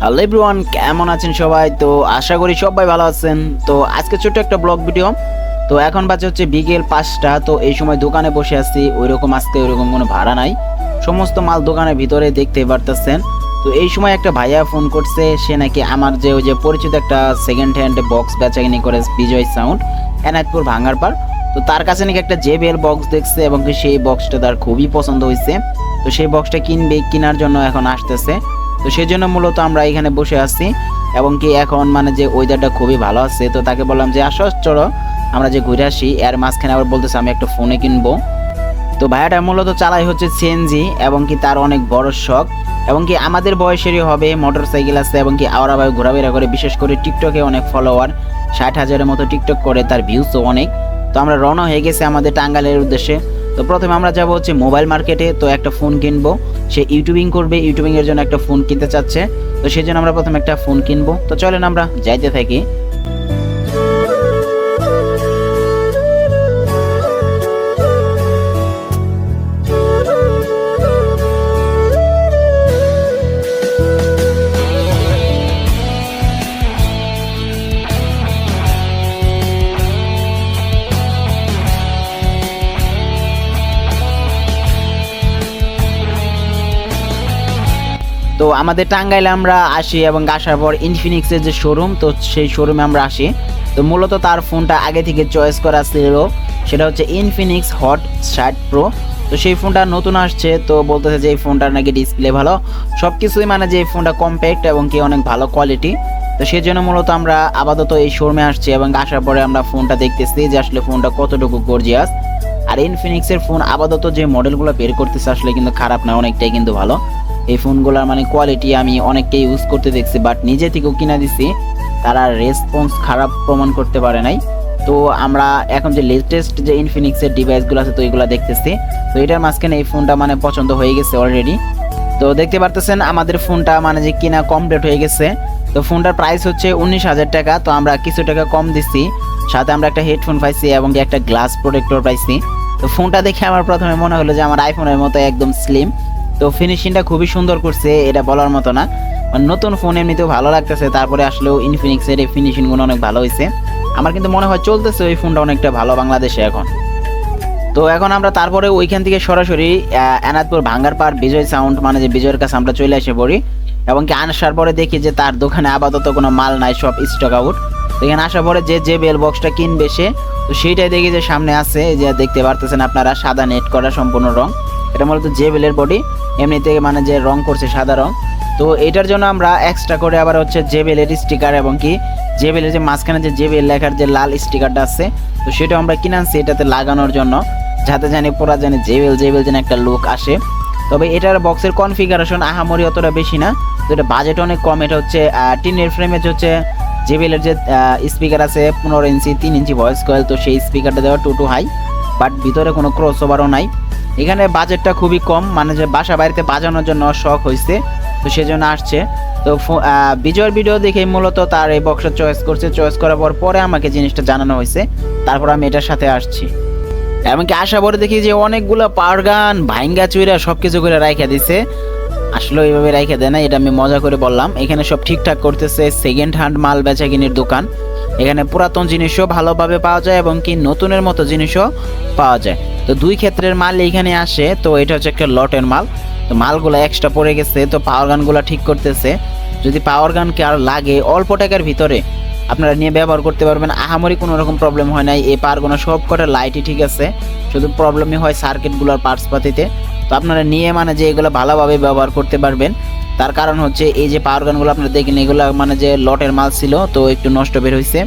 Hello everyone কেমন আছেন সবাই? তো আশা করি সবাই ভালো আছেন। তো আজকে ছোট্ট একটা ব্লগ ভিডিও। তো এখন বাজে হচ্ছে বিকেল পাঁচটা, তো এই সময় দোকানে বসে আছি। ওই রকম আজকে ওই রকম কোনো ভাড়া নাই। সমস্ত মাল দোকানের ভিতরে দেখতে পারতেছেন। তো এই সময় একটা ভাইয়া ফোন করছে, সে নাকি আমার যে ওই যে পরিচিত একটা সেকেন্ড হ্যান্ড বক্স বেচাকিনি করে বিজয় সাউন্ড এনায়তপুর ভাঙ্গার পার তো তার কাছে নাকি একটা জেবিএল বক্স দেখছে এবং কি সেই বক্সটা তার খুবই পছন্দ হয়েছে। তো সেই বক্সটা কিনবে, কেনার জন্য এখন আসতেছে। তো সেই জন্য মূলত আমরা এখানে বসে আছি এবং কি এখন মানে যে ওয়েদারটা খুবই ভালো আছে, তো তাকে বললাম যে, আসো, চলো, আমরা যে ঘুরে আসি। এর মাঝখানে আবার বলতেছে, আমি একটা ফোনে কিনবো। তো ভাইয়াটা মূলত চালাই হচ্ছে সিএনজি এবং কি তার অনেক বড় শখ এবং কি আমাদের বয়সেরই হবে মোটর সাইকেল আছে এবং কি আওয়ারা ভাই ঘোরাফেরা করে, বিশেষ করে টিকটকে অনেক ফলোয়ার ষাট হাজারের মতো টিকটক করে, তার ভিউসও অনেক। তো আমরা রওনা হয়ে গেছি আমাদের টাঙ্গালের উদ্দেশ্যে। তো প্রথমে আমরা যাব হচ্ছে মোবাইল মার্কেটে, তো একটা ফোন কিনবো। সে ইউটিউবিং করবে, ইউটিউবিং এর জন্য একটা ফোন কিনতে চাচ্ছে। তো সেই জন্য আমরা প্রথমে একটা ফোন কিনবো। তো চলেন আমরা যাইতে থাকি। তো আমাদের টাঙ্গাইলে আমরা আসি এবং আসার পর ইনফিনিক্সের যে শোরুম তো সেই শোরুমে আমরা আসি। তো মূলত তার ফোনটা আগে থেকে চয়েস করা ছিল, সেটা হচ্ছে ইনফিনিক্স হট ষাট প্রো তো সেই ফোনটা নতুন আসছে, তো বলতেছে যে এই ফোনটার নাকি ডিসপ্লে ভালো। সব কিছুই মানে যে এই ফোনটা কম্প্যাক্ট এবং কি অনেক ভালো কোয়ালিটি তো সেই জন্য মূলত আমরা আপাতত এই শোরুমে আসছি এবং আসার পরে আমরা ফোনটা দেখতেছি যে আসলে ফোনটা কতটুকু গর্জিয়াস আর ইনফিনিক্সের ফোন আপাতত যে মডেলগুলো বের করতেছে, আসলে কিন্তু খারাপ না, অনেকটাই কিন্তু ভালো। এই ফোনগুলোর মানে কোয়ালিটি আমি অনেককে ইউজ করতে দেখছি বাট নিজে থেকেও কিনা দিছি। তারা রেসপন্স খারাপ প্রমাণ করতে পারে নাই। তো আমরা এখন যে লেটেস্ট যে ইনফিনিক্সের ডিভাইসগুলো আছে, তো এগুলো দেখতেছি। তো এটার মাঝখানে এই ফোনটা মানে পছন্দ হয়ে গেছে অলরেডি তো দেখতে পারতেছেন, আমাদের ফোনটা মানে যে কিনা কমপ্লিট হয়ে গেছে। তো ফোনটার প্রাইস হচ্ছে উনিশ হাজার টাকা, তো আমরা কিছু টাকা কম দিচ্ছি সাথে আমরা একটা হেডফোন পাইছি এবং একটা গ্লাস প্রোটেক্টর পাইছি। তো ফোনটা দেখে আমার প্রথমে মনে হলো যে আমার আইফোনের মতো একদম স্লিম তো ফিনিশিংটা খুবই সুন্দর করছে, এটা বলার মতো না। নতুন ফোন এমনিতেও ভালো লাগতেছে, তারপরে আসলেও ইনফিনিক্সের এই ফিনিশিংগুলো অনেক ভালো হয়েছে। আমার কিন্তু মনে হয় চলতেছে ওই ফোনটা অনেকটা ভালো বাংলাদেশে এখন। তো এখন আমরা তারপরে ওইখান থেকে সরাসরি এনাদপুর ভাঙ্গার পার বিজয় সাউন্ড মানে যে বিজয়ের কাছে আমরা চলে এসে পড়ি, এবং কি আসার পরে দেখি যে তার দোকানে আপাতত কোনো মাল নাই, সব স্টক আউট এখানে আসার পরে যে যে বেল বক্সটা কিনবে সে, তো সেইটাই দেখি যে সামনে আছে যে দেখতে পারতেছেন আপনারা, সাদা নেট করা সম্পূর্ণ রং। এটা মূলত যে বেলের বডি এমনিতে মানে যে রং করছে সাদা রং, তো এটার জন্য আমরা এক্সট্রা করে আবার হচ্ছে জেবেলের স্টিকার এবং কি জেবেলের যে মাঝখানে যে জেবেল লেখার যে লাল স্টিকারটা আছে, তো সেটা আমরা কিনে আনছি এটাতে লাগানোর জন্য, যাতে জানি পুরা জানি জেবেল জেবেল যেন একটা লুক আসে। তবে এটার বক্সের কনফিগারেশন আহামরি অতটা বেশি না, তো এটা বাজেট অনেক কম, এটা হচ্ছে টিনের ফ্রেমে হচ্ছে জেবেলের যে স্পিকার আছে, পনেরো ইঞ্চি তিন ইঞ্চি ভয়েস কয়েল তো সেই স্পিকারটা দেওয়া টু টু হাই বাট ভিতরে কোনো ক্রস ওভারও নাই। এখানে বাজেটটা খুবই কম মানে যে বাসা বাড়িতে বাজানোর জন্য শখ হয়েছে তো সেজন্য আসছে। তো বিজয়ের ভিডিও দেখে মূলত তার এই বক্সটা চয়েস করছে। চয়েস করার পর পরে আমাকে জিনিসটা জানানো হয়েছে তারপর আমি এটার সাথে আসছি। এমনকি আসা পরে দেখি যে অনেকগুলো পাওয়ার গান, ভাইঙ্গা চুইরা সব কিছু করে রাইখা দিছে। আসলে এইভাবে রাইখা দেয় না এটা আমি মজা করে বললাম। এখানে সব ঠিকঠাক করতেছে সেকেন্ড হ্যান্ড মাল বেচা কিনির দোকান। এখানে পুরাতন জিনিসও ভালোভাবে পাওয়া যায় এবং কি নতুনের মতো জিনিসও পাওয়া যায়। তো দুই ক্ষেত্রের মাল এইখানে আসে, তো এটা হচ্ছে একটা লটের মাল। তো মালগুলো এক্সট্রা পড়ে গেছে, তো পাওয়ার গানগুলো ঠিক করতেছে। যদি পাওয়ার গানকে আর লাগে অল্প টাকার ভিতরে আপনারা নিয়ে ব্যবহার করতে পারবেন। আহামরি কোনো রকম প্রবলেম হয় নাই, এই পাওয়ারগুলো সব কটা লাইটই ঠিক আছে। শুধু প্রবলেমই হয় সার্কিটগুলোর পার্টস পাতিতে। তো আপনারা নিয়ে মানে যে এগুলো ভালোভাবে ব্যবহার করতে পারবেন। তার কারণ হচ্ছে এই যে পাওয়ার গানগুলো আপনারা দেখেন, এগুলো মানে যে লটের মাল ছিল, তো একটু নষ্ট বের হয়েছে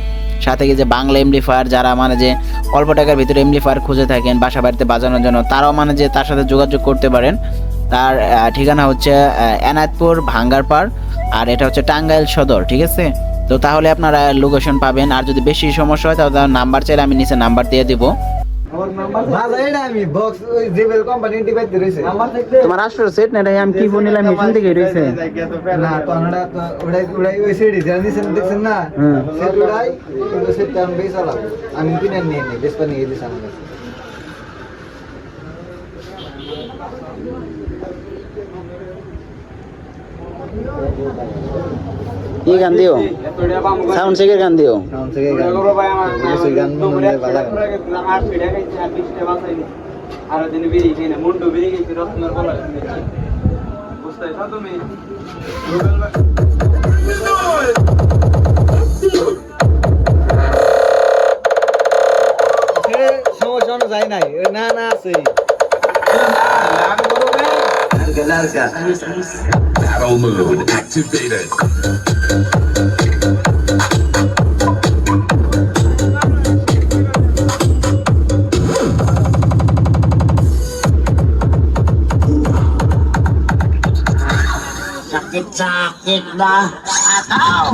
সাথে যে বাংলা এমডিফায়ার যারা মানে যে অল্প টাকার ভিতরে এমডিফায়ার খুঁজে থাকেন, বাসা বাড়িতে বাজানোর জন্য, তারাও মানে যে তার সাথে যোগাযোগ করতে পারেন। তার ঠিকানা হচ্ছে এনায়তপুর ভাঙ্গারপাড় আর এটা হচ্ছে টাঙ্গাইল সদর, ঠিক আছে? তো তাহলে আপনারা লোকেশন পাবেন, আর যদি বেশি সমস্যা হয় তাহলে নাম্বার চাইলে আমি নিচে নাম্বার দিয়ে দিব। ভালো এটা আমি বক্স ওই জেবেল কোম্পানি ডিভাইস রয়েছে তোমার আসলে সেট না আমি কি ফোন নিলাম মেশিন থেকে রয়েছে না তো আমরা তো ওড়াই ওড়াই ওই সিডি যারা দিছেন দেখছেন না হুম। সেট ওড়াই কিন্তু সেটটা আমি বেশ আলাদা আমি কিনে নিয়ে কি গান দিও? সাউন্ড চেকের গান দিও। আরও দিন বেরিয়ে গেছে না মুন্ডু বেরিয়ে গেছে রত্নের বলা বুঝতে তুমি অনুযায়ী নাই না না আছে Control mode activated. Sakit-sakit na ataw!